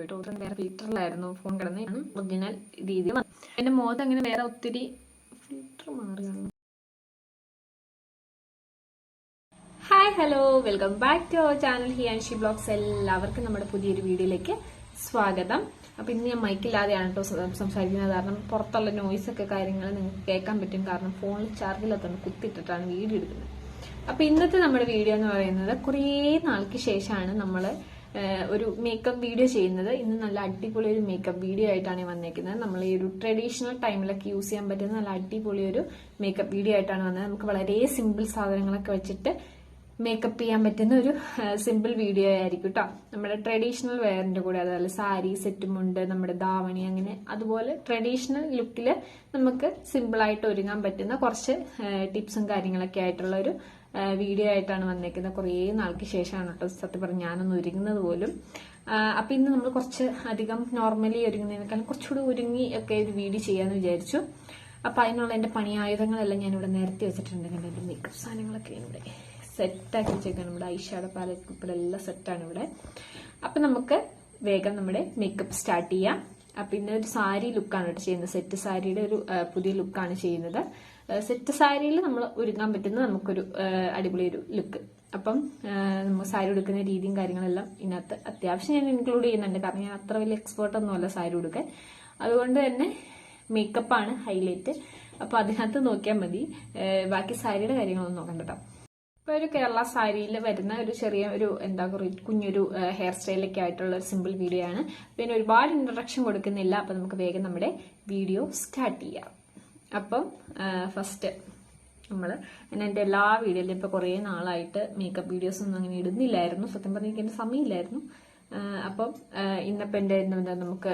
കേട്ടോ. വേറെ ഫിൽറ്ററിലായിരുന്നു ഫോൺ കിടന്ന്. ഒറിജിനൽ രീതിയിൽ എന്റെ മുഖത്ത് അങ്ങനെ വേറെ ഒത്തിരി ഫിൽറ്റർ മാറിയാണ്. Hi hello welcome back to our channel Hiyanshi blogs എല്ലാവർക്കും നമ്മുടെ പുതിയൊരു വീഡിയോയിലേക്ക് സ്വാഗതം. അപ്പൊ ഇന്ന് ഞാൻ മൈക്കില്ലാതെയാണ് കേട്ടോ സംസാരിക്കുന്നത്. കാരണം പുറത്തുള്ള നോയ്സ് ഒക്കെ കാര്യങ്ങൾ നിങ്ങൾക്ക് കേൾക്കാൻ പറ്റും. കാരണം ഫോണിൽ ചാർജിലൊക്കെ കുത്തിയിട്ടിട്ടാണ് വീഡിയോ എടുക്കുന്നത്. അപ്പൊ ഇന്നത്തെ നമ്മുടെ വീഡിയോ എന്ന് പറയുന്നത് കുറേ നാൾക്ക് ശേഷമാണ് നമ്മൾ ഒരു മേക്കപ്പ് വീഡിയോ ചെയ്യുന്നത്. ഇന്ന് നല്ല അടിപൊളി ഒരു മേക്കപ്പ് വീഡിയോ ആയിട്ടാണ് വന്നേക്കുന്നത്. നമ്മൾ ഈ ഒരു ട്രഡീഷണൽ ടൈമിലൊക്കെ യൂസ് ചെയ്യാൻ പറ്റുന്ന നല്ല അടിപൊളി ഒരു മേക്കപ്പ് വീഡിയോ ആയിട്ടാണ് വന്നത്. നമുക്ക് വളരെ സിമ്പിൾ സാധനങ്ങളൊക്കെ വെച്ചിട്ട് മേക്കപ്പ് ചെയ്യാൻ പറ്റുന്ന ഒരു സിമ്പിൾ വീഡിയോ ആയിരിക്കും കേട്ടോ നമ്മുടെ ട്രഡീഷണൽ വെയറിന്റെ കൂടെ അതുപോലെ സാരി സെറ്റുമുണ്ട് നമ്മുടെ ദാവണി അങ്ങനെ അതുപോലെ ട്രഡീഷണൽ ലുക്കിൽ നമുക്ക് സിമ്പിളായിട്ട് ഒരുങ്ങാൻ പറ്റുന്ന കുറച്ച് ടിപ്സും കാര്യങ്ങളൊക്കെ ആയിട്ടുള്ള ഒരു വീഡിയോ ആയിട്ടാണ് വന്നേക്കുന്നത്. കുറേ നാൾക്ക് ശേഷമാണ് കേട്ടോ സത്യം പറഞ്ഞ് ഞാനൊന്ന് ഒരുങ്ങുന്നത് പോലും. അപ്പൊ ഇന്ന് നമ്മൾ കുറച്ച് അധികം നോർമലി ഒരുങ്ങുന്നതിനേക്കാളും കുറച്ചുകൂടി ഒരുങ്ങി ഒക്കെ ഒരു വീഡിയോ ചെയ്യാന്ന് വിചാരിച്ചു. അപ്പൊ അതിനുള്ള എന്റെ പണിയായുധങ്ങളെല്ലാം ഞാൻ ഇവിടെ നിരത്തി വെച്ചിട്ടുണ്ട് എന്റെ മേക്കപ്പ് സാധനങ്ങളൊക്കെ ഇവിടെ സെറ്റാക്കി വെച്ചേക്കാണ്. നമ്മുടെ ഐഷാഡ പാലറ്റ് ഉൾപ്പെടെ എല്ലാം സെറ്റാണ് ഇവിടെ. അപ്പൊ നമുക്ക് വേഗം നമ്മുടെ മേക്കപ്പ് സ്റ്റാർട്ട് ചെയ്യാം. അപ്പൊ ഇന്നൊരു സാരി ലുക്കാണ് കേട്ടോ ചെയ്യുന്നത്. സെറ്റ് സാരിയുടെ ഒരു പുതിയ ലുക്കാണ് ചെയ്യുന്നത്. സെറ്റ് സാരിയിൽ നമ്മൾ ഒരുങ്ങാൻ പറ്റുന്ന നമുക്കൊരു അടിപൊളി ഒരു ലുക്ക്. അപ്പം നമ്മൾ സാരി ഉടുക്കുന്ന രീതിയും കാര്യങ്ങളെല്ലാം ഇതിനകത്ത് അത്യാവശ്യം ഞാൻ ഇൻക്ലൂഡ് ചെയ്യുന്നുണ്ട്. കാരണം ഞാൻ അത്ര വലിയ എക്സ്പേർട്ട് ഒന്നുമല്ല സാരി ഉടുക്കാൻ. അതുകൊണ്ട് തന്നെ മേക്കപ്പാണ് ഹൈലൈറ്റ് അപ്പൊ അതിനകത്ത് നോക്കിയാൽ മതി. ബാക്കി സാരിയുടെ കാര്യങ്ങളൊന്നും നോക്കണ്ട ഇപ്പൊ ഒരു കേരള സാരിയിൽ വരുന്ന ഒരു ചെറിയ ഒരു എന്താ പറയുക കുഞ്ഞൊരു ഹെയർ സ്റ്റൈലൊക്കെ ആയിട്ടുള്ള ഒരു സിമ്പിൾ വീഡിയോ ആണ്. പിന്നെ ഒരുപാട് ഇൻട്രഡക്ഷൻ കൊടുക്കുന്നില്ല. അപ്പൊ നമുക്ക് വേഗം നമ്മുടെ വീഡിയോ സ്റ്റാർട്ട് ചെയ്യാം. അപ്പം ഫസ്റ്റ് നമ്മൾ ഞാൻ എന്റെ എല്ലാ വീഡിയോയിലും ഇപ്പോൾ കുറേ നാളായിട്ട് മേക്കപ്പ് വീഡിയോസൊന്നും അങ്ങനെ ഇടുന്നില്ലായിരുന്നു. സത്യം പറഞ്ഞാൽ എനിക്ക് എന്റെ സമയമില്ലായിരുന്നു. അപ്പം ഇന്നിപ്പോൾ എന്റെ എന്താ നമുക്ക്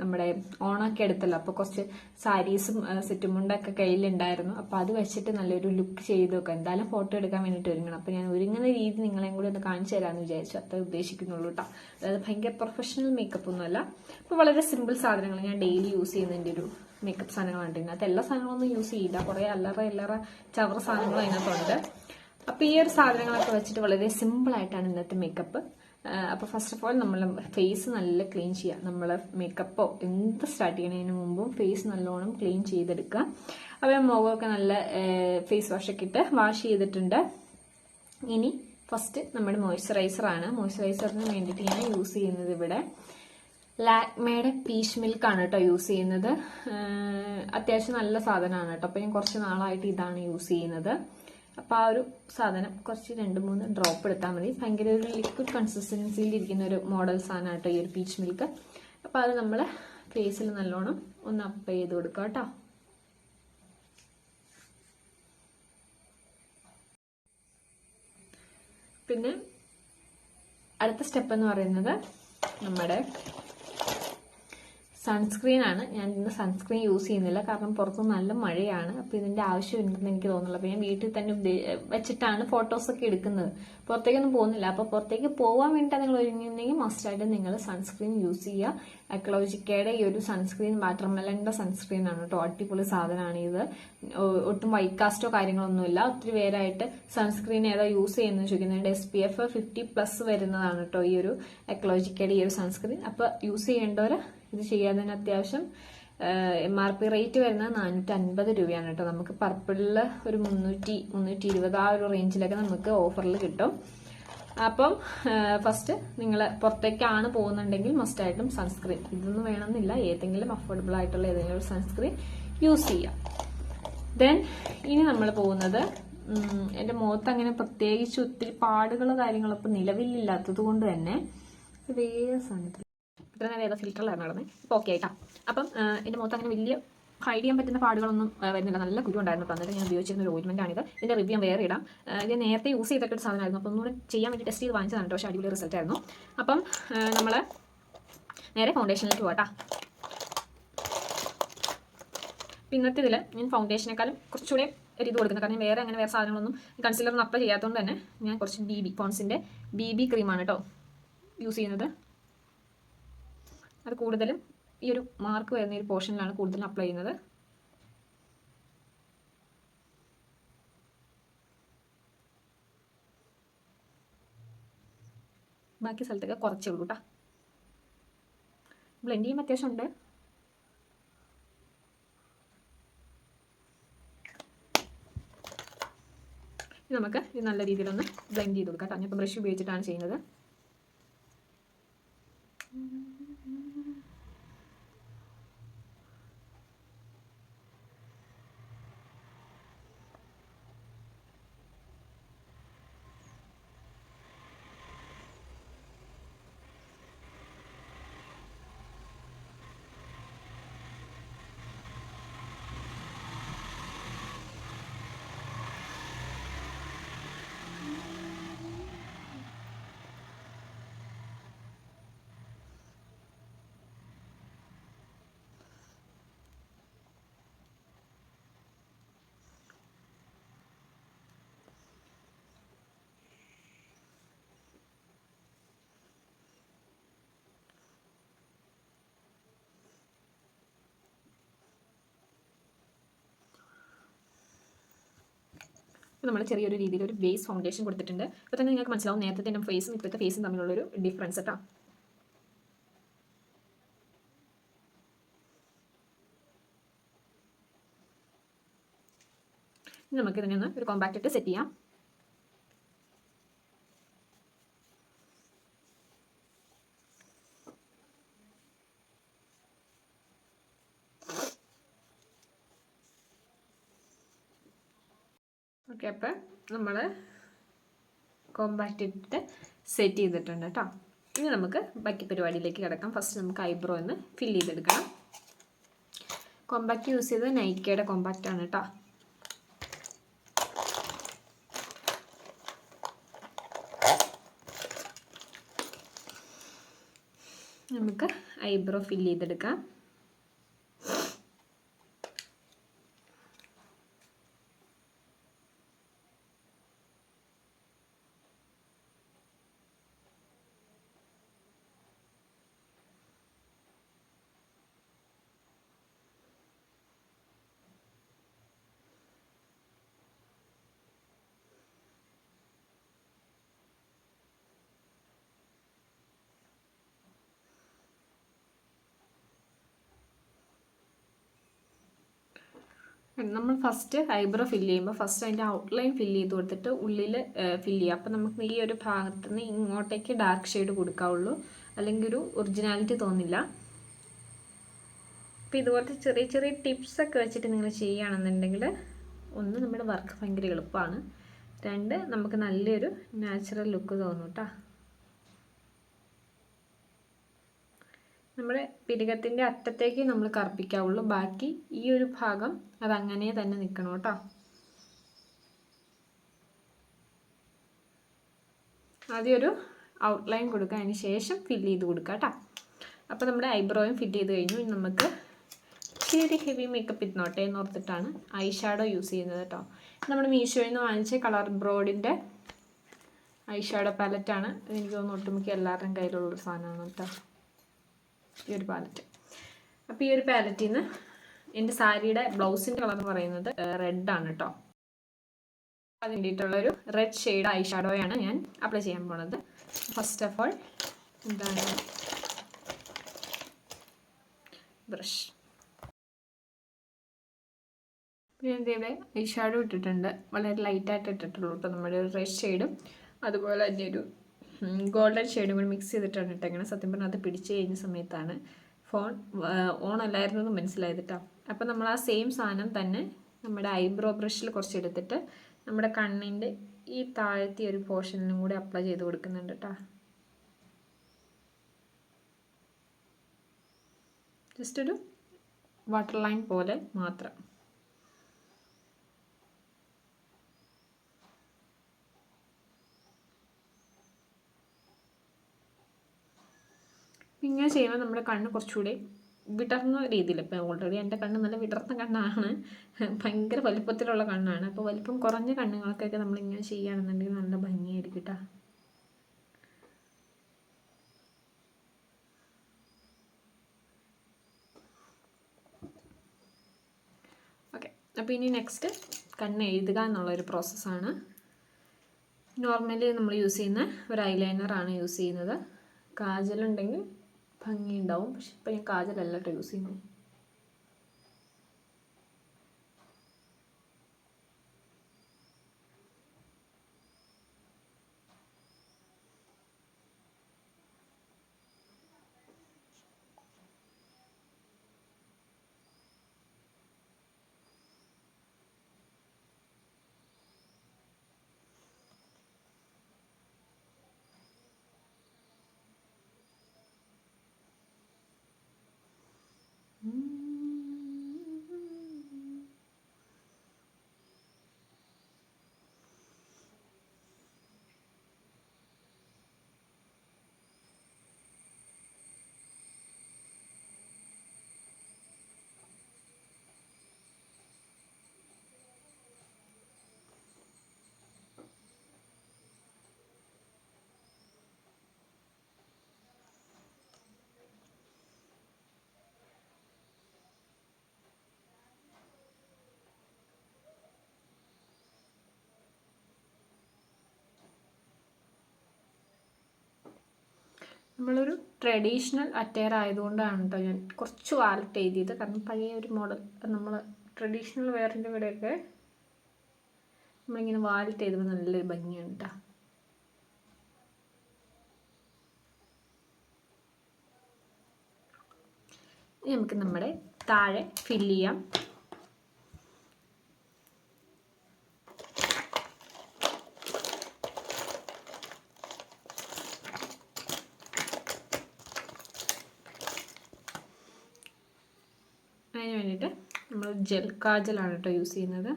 നമ്മുടെ ഓണമൊക്കെ എടുത്തല്ലോ. അപ്പോൾ കുറച്ച് സാരീസും സെറ്റും മുണ്ടൊക്കെ കയ്യിലുണ്ടായിരുന്നു. അപ്പോൾ അത് വെച്ചിട്ട് നല്ലൊരു ലുക്ക് ചെയ്ത് നോക്കാം എന്തായാലും ഫോട്ടോ എടുക്കാൻ വേണ്ടിയിട്ട് ഒരുങ്ങണം. അപ്പോൾ ഞാൻ ഒരുങ്ങുന്ന രീതി നിങ്ങളെയും കൂടി ഒന്ന് കാണിച്ചു തരാമെന്ന് വിചാരിച്ചു. അത്ര ഉദ്ദേശിക്കുന്നുള്ളൂ കേട്ടോ അതായത് ഭയങ്കര പ്രൊഫഷണൽ മേക്കപ്പ് ഒന്നുമല്ല അപ്പോൾ വളരെ സിമ്പിൾ സാധനങ്ങൾ ഞാൻ ഡെയിലി യൂസ് ചെയ്യുന്നതിന്റെ ഒരു മേക്കപ്പ് സാധനങ്ങളാണ് ഇതിനകത്ത് എല്ലാ സാധനങ്ങളൊന്നും യൂസ് ചെയ്യില്ല. കുറേ അല്ലറ അല്ലറ ചവറ സാധനങ്ങളും അതിനകത്തുണ്ട്. അപ്പോൾ ഈ ഒരു സാധനങ്ങളൊക്കെ വെച്ചിട്ട് വളരെ സിമ്പിൾ ആയിട്ടാണ് ഇന്നത്തെ മേക്കപ്പ് അപ്പോൾ ഫസ്റ്റ് ഓഫ് ഓൾ നമ്മൾ ഫേസ് നല്ല ക്ലീൻ ചെയ്യുക നമ്മൾ മേക്കപ്പോ എന്ത് സ്റ്റാർട്ട് ചെയ്യുന്നതിന് മുമ്പും ഫേസ് നല്ലോണം ക്ലീൻ ചെയ്തെടുക്കുക അപ്പോൾ മുഖമൊക്കെ നല്ല ഫേസ് വാഷ് ഒക്കെ ഇട്ട് വാഷ് ചെയ്തിട്ടുണ്ട്. ഇനി ഫസ്റ്റ് നമ്മുടെ മോയ്സ്ചറൈസർ ആണ്. മോയ്സ്ചറൈസറിന് വേണ്ടിയിട്ട് ഞാൻ യൂസ് ചെയ്യുന്നത് ഇവിടെ ലാക്മേയുടെ പീച്ച് മിൽക്ക് ആണ് കേട്ടോ യൂസ് ചെയ്യുന്നത്. അത്യാവശ്യം നല്ല സാധനമാണ് കേട്ടോ. അപ്പോൾ ഞാൻ കുറച്ച് നാളായിട്ട് ഇതാണ് യൂസ് ചെയ്യുന്നത്. അപ്പോൾ ആ ഒരു സാധനം കുറച്ച് രണ്ട് മൂന്ന് ഡ്രോപ്പ് എടുത്താൽ മതി. ഭയങ്കര ഒരു ലിക്വിഡ് കൺസിസ്റ്റൻസിയിൽ ഇരിക്കുന്ന ഒരു മോഡൽ സാധനം കേട്ടോ ഈ ഒരു പീച്ച് മിൽക്ക് അപ്പോൾ അത് നമ്മൾ ഫേസിൽ നല്ലോണം ഒന്ന് അപ്പ് ചെയ്ത് കൊടുക്കുക കേട്ടോ പിന്നെ അടുത്ത സ്റ്റെപ്പ് എന്ന് പറയുന്നത് നമ്മുടെ സൺസ്ക്രീൻ ആണ്. ഞാൻ ഇന്ന് സൺസ്ക്രീൻ യൂസ് ചെയ്യുന്നില്ല. കാരണം പുറത്ത് നല്ല മഴയാണ്. അപ്പോൾ ഇതിന്റെ ആവശ്യം ഉണ്ടെന്ന് എനിക്ക് തോന്നുന്നില്ല. അപ്പോൾ ഞാൻ വീട്ടിൽ തന്നെ വെച്ചിട്ടാണ് ഫോട്ടോസൊക്കെ എടുക്കുന്നത്. പുറത്തേക്കൊന്നും പോകുന്നില്ല. അപ്പോൾ പുറത്തേക്ക് പോകാൻ വേണ്ടിയിട്ട് നിങ്ങൾ ഒരുങ്ങുന്നെങ്കിൽ മസ്റ്റായിട്ട് നിങ്ങൾ സൺസ്ക്രീൻ യൂസ് ചെയ്യുക. എക്ലോജിക്കയുടെ ഈ ഒരു സൺസ്ക്രീൻ വാട്ടർമെലന്റെ സൺസ്ക്രീൻ ആണ് കേട്ടോ. അടിപൊളി സാധനമാണ് ഇത്. ഒട്ടും വൈറ്റ് കാസ്റ്റോ കാര്യങ്ങളൊന്നുമില്ല. ഒത്തിരി പേരായിട്ട് സൺസ്ക്രീൻ ഏതാ യൂസ് ചെയ്യുന്നത് ചോദിക്കുന്നുണ്ട്. S P F fifty plus വരുന്നതാണ് കേട്ടോ ഈ ഒരു എക്ലോജിക്കയുടെ ഈ ഒരു സൺസ്ക്രീൻ അപ്പോൾ യൂസ് ചെയ്യേണ്ടവർ ഇത് ചെയ്യാൻ അത്യാവശ്യം എം ആർ പി റേറ്റ് വരുന്നത് നാനൂറ്റി അൻപത് രൂപയാണ് കേട്ടോ. നമുക്ക് പർപ്പിളിൽ ഒരു മുന്നൂറ്റി മുന്നൂറ്റി ഇരുപത് ആ ഒരു റേഞ്ചിലൊക്കെ നമുക്ക് ഓഫറിൽ കിട്ടും. അപ്പം ഫസ്റ്റ് നിങ്ങൾ പുറത്തേക്കാണ് പോകുന്നുണ്ടെങ്കിൽ മസ്റ്റായിട്ടും സൺസ്ക്രീൻ ഇതൊന്നും വേണമെന്നില്ല. ഏതെങ്കിലും അഫോർഡബിൾ ആയിട്ടുള്ള ഏതെങ്കിലും ഒരു സൺസ്ക്രീൻ യൂസ് ചെയ്യാം. ദെൻ ഇനി നമ്മൾ പോകുന്നത് എന്റെ മുഖത്ത് അങ്ങനെ പ്രത്യേകിച്ച് ഒത്തിരി പാടുകളോ കാര്യങ്ങളോ ഇപ്പം നിലവിലില്ലാത്തത് കൊണ്ട് തന്നെ വേറെ സാധനത്തിൽ ഇത്ര നേരം ഏതാ ഫിൽറ്ററിലാണ് നടന്നത് ഇപ്പോൾ ഓക്കെ ആയിട്ടാ. അപ്പം എന്റെ മുഖത്ത് അങ്ങനെ വലിയ ഹൈഡ് ചെയ്യാൻ പറ്റുന്ന പാടുകളൊന്നും വരുന്നില്ല. നല്ല കുരു ഉണ്ടായിരുന്നു എന്നിട്ട് ഞാൻ ഉപയോഗിച്ചിരുന്ന ഒരു ഓയിൻമെന്റ് ആണിത്. ഇതിന്റെ റിവ്യൂ ഞാൻ വേറെ ഇടാം. ഇത് നേരത്തെ യൂസ് ചെയ്തിട്ട് ഒരു സാധനമായിരുന്നു. അപ്പോൾ ഒന്നുകൂടെ ചെയ്യാൻ വേണ്ടി ടെസ്റ്റ് ചെയ്ത് വാങ്ങിച്ചതാണ് പക്ഷേ അടിപൊളി റിസൾട്ട് ആയിരുന്നു. അപ്പം നമ്മൾ നേരെ ഫൗണ്ടേഷനിലേക്ക് പോകട്ടാ ഇന്നത്തെ ഇതിൽ ഞാൻ ഫൗണ്ടേഷനേക്കാളും കുറച്ചുകൂടെ ഒരു ഇത് കൊടുക്കുന്നത് കാരണം വേറെ അങ്ങനെ വേറെ സാധനങ്ങളൊന്നും കൺസിലറൊന്നും അപ്ലൈ ചെയ്യാത്തതുകൊണ്ട് തന്നെ ഞാൻ കുറച്ച് ബി ബി പോൺസിന്റെ ബി ബി ക്രീമാണ് കേട്ടോ യൂസ് ചെയ്യുന്നത്. അത് കൂടുതലും ഈ ഒരു മാർക്ക് വരുന്ന ഒരു പോർഷനിലാണ് കൂടുതലും അപ്ലൈ ചെയ്യുന്നത്. ബാക്കി സ്ഥലത്തൊക്കെ കുറച്ചേ ഉള്ളൂ കേട്ടോ ബ്ലെൻഡ് ചെയ്യുമ്പോൾ അത്യാവശ്യം ഉണ്ട്. നമുക്ക് ഇത് നല്ല രീതിയിലൊന്ന് ബ്ലെൻഡ് ചെയ്ത് കൊടുക്കാം കേട്ടോ ഞാനിപ്പോൾ ബ്രഷ് ഉപയോഗിച്ചിട്ടാണ് ചെയ്യുന്നത്. നമ്മൾ ചെറിയൊരു രീതിയിൽ ഒരു ബേസ് ഫൗണ്ടേഷൻ കൊടുത്തിട്ടുണ്ട്. അപ്പോൾ തന്നെ നിങ്ങൾക്ക് മനസ്സിലാവും നേരത്തെ എന്റെ ഫേസും ഇപ്പോഴത്തെ ഫേസും തമ്മിലുള്ളൊരു ഡിഫറൻസ് കേട്ടോ നമുക്ക് ഇതിനെ ഒന്ന് ഒരു കോമ്പാക്റ്റ് ഇട്ട് സെറ്റ് ചെയ്യാം. ഓക്കെ നമ്മൾ കോമ്പാക്റ്റ് ഇട്ടിട്ട് സെറ്റ് ചെയ്തിട്ടുണ്ട് കേട്ടോ ഇനി നമുക്ക് ബാക്കി പരിപാടിയിലേക്ക് കിടക്കാം. ഫസ്റ്റ് നമുക്ക് ഐബ്രോ ഒന്ന് ഫില്ല് ചെയ്തെടുക്കണം. കോമ്പാക്റ്റ് യൂസ് ചെയ്തത് നൈക്കയുടെ കോമ്പാക്റ്റ് ആണ് കേട്ടോ നമുക്ക് ഐബ്രോ ഫില്ല് ചെയ്തെടുക്കാം. നമ്മൾ ഫസ്റ്റ് ഐബ്രോ ഫില്ല് ചെയ്യുമ്പോൾ ഫസ്റ്റ് അതിന്റെ ഔട്ട്ലൈൻ ഫില്ല് ചെയ്ത് കൊടുത്തിട്ട് ഉള്ളിൽ ഫില്ല് ചെയ്യുക. അപ്പോൾ നമുക്ക് ഈ ഒരു ഭാഗത്ത് നിന്ന് ഇങ്ങോട്ടേക്ക് ഡാർക്ക് ഷെയ്ഡ് കൊടുക്കാവുള്ളൂ. അല്ലെങ്കിൽ ഒരു ഒറിജിനാലിറ്റി തോന്നില്ല. അപ്പോൾ ഇതുപോലത്തെ ചെറിയ ചെറിയ ടിപ്സൊക്കെ വെച്ചിട്ട് നിങ്ങൾ ചെയ്യുകയാണെന്നുണ്ടെങ്കിൽ ഒന്ന് നമ്മുടെ വർക്ക് ഭയങ്കര എളുപ്പമാണ്. രണ്ട് നമുക്ക് നല്ലൊരു നാച്ചുറൽ ലുക്ക് തോന്നും കേട്ടോ നമ്മുടെ പിരികത്തിന്റെ അറ്റത്തേക്ക് നമ്മൾ കറുപ്പിക്കാവുള്ളൂ. ബാക്കി ഈ ഒരു ഭാഗം അതങ്ങനെ തന്നെ നിൽക്കണം കേട്ടോ. ആദ്യം ഒരു ഔട്ട്ലൈൻ കൊടുക്കുക അതിന് ശേഷം ഫില്ല് ചെയ്ത് കൊടുക്കുക കേട്ടോ. അപ്പോൾ നമ്മുടെ ഐബ്രോയും ഫില്ല് ചെയ്ത് കഴിഞ്ഞു. ഇനി നമുക്ക് ഇച്ചിരി ഹെവി മേക്കപ്പ് ഇരുന്നോട്ടെ എന്ന് ഓർത്തിട്ടാണ് ഐ ഷാഡോ യൂസ് ചെയ്യുന്നത് കേട്ടോ. നമ്മൾ മീഷോയിൽ നിന്ന് വാങ്ങിച്ച കളർ ബ്രോഡിന്റെ ഐ ഷാഡോ പാലറ്റാണ് എനിക്ക് തോന്നുന്നു ഒട്ടുമിക്ക എല്ലാവരുടെയും കയ്യിലുള്ളൊരു സാധനമാണ് കേട്ടോ. ഈ ഒരു പാലറ്റ് അപ്പോൾ ഈ ഒരു പാലറ്റിൽ നിന്ന് എന്റെ സാരിയുടെ ബ്ലൗസിന്റെ കളർ പറയുന്നത് റെഡാണ് കേട്ടോ അതിന് വേണ്ടിയിട്ടുള്ളൊരു റെഡ് ഷെയ്ഡ് ഐ ഷാഡോയാണ് ഞാൻ അപ്ലൈ ചെയ്യാൻ പോണത്. ഫസ്റ്റ് ഓഫ് ഓൾ എന്താണ്? ബ്രഷ് പിന്നെ എന്തെങ്കിലും ഐ ഷാഡോ ഇട്ടിട്ടുണ്ട്. വളരെ ലൈറ്റായിട്ട് ഇട്ടിട്ടുള്ളൂ കേട്ടോ നമ്മുടെ ഒരു റെഡ് ഷെയ്ഡും അതുപോലെ തന്നെ ഒരു ഗോൾഡൻ ഷെയ്ഡും കൂടി മിക്സ് ചെയ്തിട്ടാണ് ഇട്ടേങ്ങനെ സത്യം പറഞ്ഞാൽ അത് പിടിച്ച് കഴിഞ്ഞ സമയത്താണ് ഫോൺ ഓൺ അല്ലായിരുന്നു എന്ന് മനസ്സിലായതിട്ടോ അപ്പോൾ നമ്മൾ ആ സെയിം സാധനം തന്നെ നമ്മുടെ ഐബ്രോ ബ്രഷിൽ കുറച്ച് എടുത്തിട്ട് നമ്മുടെ കണ്ണിന്റെ ഈ താഴത്തെ ഒരു പോർഷനിലും കൂടി അപ്ലൈ ചെയ്ത് കൊടുക്കുന്നുണ്ട് കേട്ടോ ജസ്റ്റ് ഒരു വാട്ടർ ലൈൻ പോലെ മാത്രം. ചെയ്യുമ്പോൾ നമ്മുടെ കണ്ണ് കുറച്ചുകൂടി വിടർന്ന രീതിയിൽ. ഇപ്പം ഓൾറെഡി എന്റെ കണ്ണ് നല്ല വിടർന്ന കണ്ണാണ്. ഭയങ്കര വലിപ്പത്തിലുള്ള കണ്ണാണ്. അപ്പോൾ വലിപ്പം കുറഞ്ഞ കണ്ണുകൾക്കൊക്കെ നമ്മളിങ്ങനെ ചെയ്യുകയാണെന്നുണ്ടെങ്കിൽ നല്ല ഭംഗിയായിരിക്കും കേട്ടോ. ഓക്കെ. അപ്പോൾ ഇനി നെക്സ്റ്റ് കണ്ണ് എഴുതുക എന്നുള്ളൊരു പ്രോസസ്സാണ് നോർമലി നമ്മൾ യൂസ് ചെയ്യുന്ന ഒരു ഐലൈനറാണ് യൂസ് ചെയ്യുന്നത്. കാജലുണ്ടെങ്കിൽ ഭംഗിയുണ്ടാവും. പക്ഷെ ഇപ്പം ഞാൻ കാജലല്ല കേട്ടോ യൂസ് ചെയ്യുന്നത്. നമ്മളൊരു ട്രഡീഷണൽ അറ്റയർ ആയതുകൊണ്ടാണ് കേട്ടോ ഞാൻ കുറച്ച് വാലറ്റ് എഴുതിയത്. കാരണം പഴയ ഒരു മോഡൽ നമ്മൾ ട്രഡീഷണൽ വെയറിന്റെ കൂടെയൊക്കെ നമ്മളിങ്ങനെ വാലറ്റ് എഴുതുമ്പോൾ നല്ലൊരു ഭംഗിയാണ് കേട്ടോ നമുക്ക് നമ്മുടെ താഴെ ഫില്ല് ചെയ്യാം അതിന് വേണ്ടിയിട്ട് നമ്മൾ ജെൽ കാജലാണ് കേട്ടോ യൂസ് ചെയ്യുന്നത്.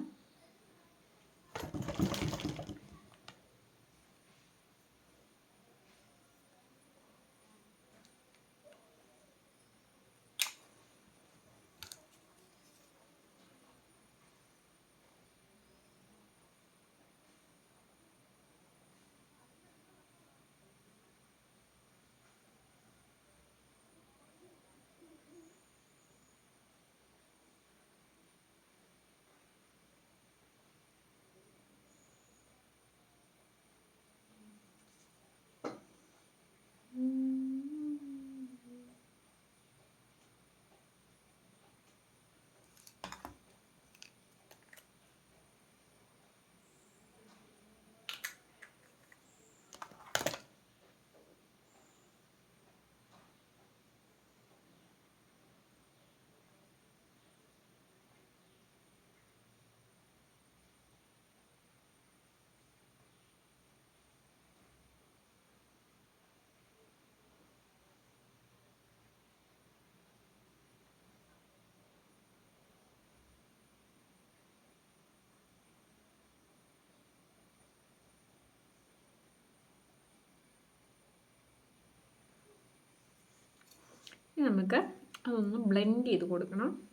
നമുക്ക് അതൊന്ന് ബ്ലെൻഡ് ചെയ്ത് കൊടുക്കണം.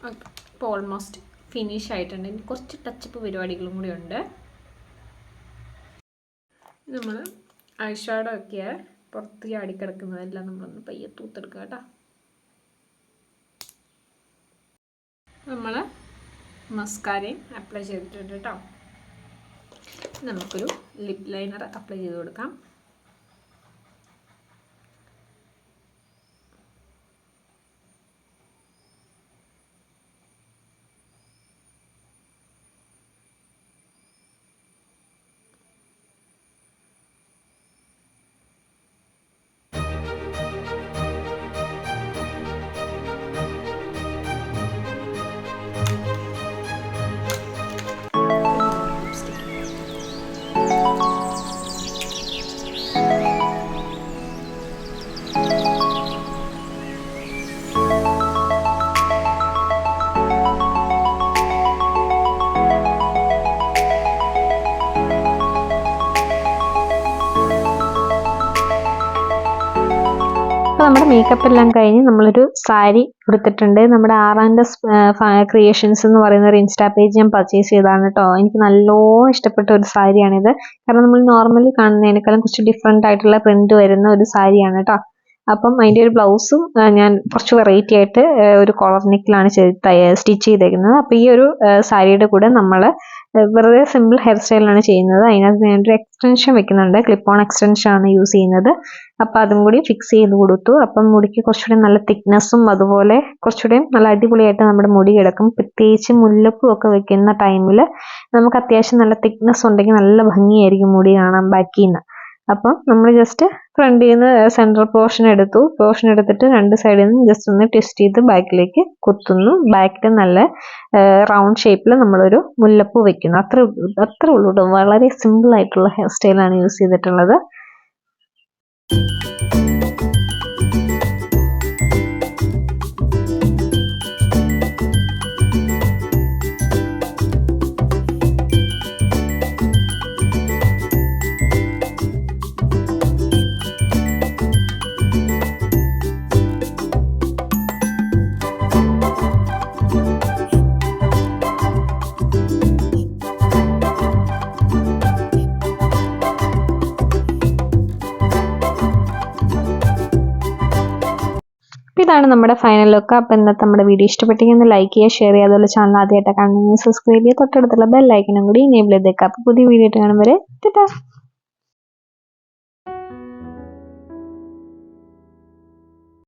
ഇപ്പോൾ ഓൾമോസ്റ്റ് ഫിനിഷ് ആയിട്ടുണ്ട്. ഇനി കുറച്ച് ടച്ചപ്പ് പരിപാടികളും കൂടി ഉണ്ട്. നമ്മൾ ഐഷാഡോ ഒക്കെ പുറത്ത് ചാടിക്കിടക്കുന്നതെല്ലാം നമ്മളൊന്ന് പയ്യെ തൂത്തെടുക്കുക കേട്ടോ. നമ്മൾ മസ്കാരയും അപ്ലൈ ചെയ്തിട്ടുണ്ട് കേട്ടോ. നമുക്കൊരു ലിപ് ലൈനർ അപ്ലൈ ചെയ്ത് കൊടുക്കാം. മേക്കപ്പ് എല്ലാം കഴിഞ്ഞ് നമ്മളൊരു സാരി കൊടുത്തിട്ടുണ്ട് നമ്മുടെ ആറാന്റെ ക്രിയേഷൻസ് എന്ന് പറയുന്ന ഒരു ഇൻസ്റ്റാ പേജ് ഞാൻ പർച്ചേസ് ചെയ്തതാണ് കേട്ടോ എനിക്ക് നല്ലോണം ഇഷ്ടപ്പെട്ട ഒരു സാരിയാണിത്. കാരണം നമ്മൾ നോർമലി കാണുന്നതിനേക്കാളും കുറച്ച് ഡിഫറെന്റ് ആയിട്ടുള്ള പ്രിന്റ് വരുന്ന ഒരു സാരിയാണ് കേട്ടോ അപ്പം അതിന്റെ ഒരു ബ്ലൗസും ഞാൻ കുറച്ച് വെറൈറ്റി ആയിട്ട് ഒരു കോളർ നെക്കിലാണ് സ്റ്റിച്ച് ചെയ്തേക്കുന്നത്. അപ്പോൾ ഈ ഒരു സാരിയുടെ കൂടെ നമ്മൾ വെറുതെ സിമ്പിൾ ഹെയർ സ്റ്റൈലാണ് ചെയ്യുന്നത്. അതിനകത്ത് ഞാനൊരു എക്സ്റ്റൻഷൻ വെക്കുന്നുണ്ട്. ക്ലിപ്പ് ഓൺ എക്സ്റ്റൻഷൻ ആണ് യൂസ് ചെയ്യുന്നത്. അപ്പോൾ അതും കൂടി ഫിക്സ് ചെയ്ത് കൊടുത്തു. അപ്പം മുടിക്ക് കുറച്ചുകൂടി നല്ല തിക്നെസ്സും അതുപോലെ കുറച്ചുകൂടി നല്ല അടിപൊളിയായിട്ട് നമ്മുടെ മുടി കിടക്കും. പ്രത്യേകിച്ച് മുല്ലപ്പൂ ഒക്കെ വെക്കുന്ന ടൈമിൽ നമുക്ക് അത്യാവശ്യം നല്ല തിക്നെസ് ഉണ്ടെങ്കിൽ നല്ല ഭംഗിയായിരിക്കും മുടി കാണാൻ ബാക്കിൽ നിന്ന് അപ്പം നമ്മൾ ജസ്റ്റ് ഫ്രണ്ടിൽ നിന്ന് സെൻട്രൽ പോർഷൻ എടുത്തു. പോർഷൻ എടുത്തിട്ട് രണ്ട് സൈഡിൽ നിന്ന് ജസ്റ്റ് ഒന്ന് ടെസ്റ്റ് ചെയ്ത് ബാക്കിലേക്ക് കുത്തുന്നു. ബാക്കിൽ നല്ല റൗണ്ട് ഷേപ്പിൽ നമ്മളൊരു മുല്ലപ്പൂ വെക്കുന്നു. അത്ര അത്ര ഉള്ളൂ കേട്ടോ വളരെ സിമ്പിൾ ആയിട്ടുള്ള ഹെയർ സ്റ്റൈലാണ് യൂസ് ചെയ്തിട്ടുള്ളത്. അപ്പോൾ ഇതാണ് നമ്മുടെ ഫൈനൽ ലുക്ക് അപ്പോൾ ഇന്നത്തെ നമ്മുടെ വീഡിയോ ഇഷ്ടപ്പെട്ടെങ്കിൽ ഒന്ന് ലൈക്ക് ചെയ്യുക ഷെയർ ചെയ്യുക. അതുപോലെ ചാനൽ ആദ്യമായിട്ടൊക്കെ കാണുന്നെങ്കിൽ സബ്സ്ക്രൈബ് ചെയ്യുക. തൊട്ടടുത്തുള്ള ബെൽ ഐക്കണും കൂടി എനേബിൾ ചെയ്തേക്കുക. അപ്പോൾ പുതിയ വീഡിയോ ആയിട്ട് കാണുമ്പോൾ വരെ. ടാറ്റാ.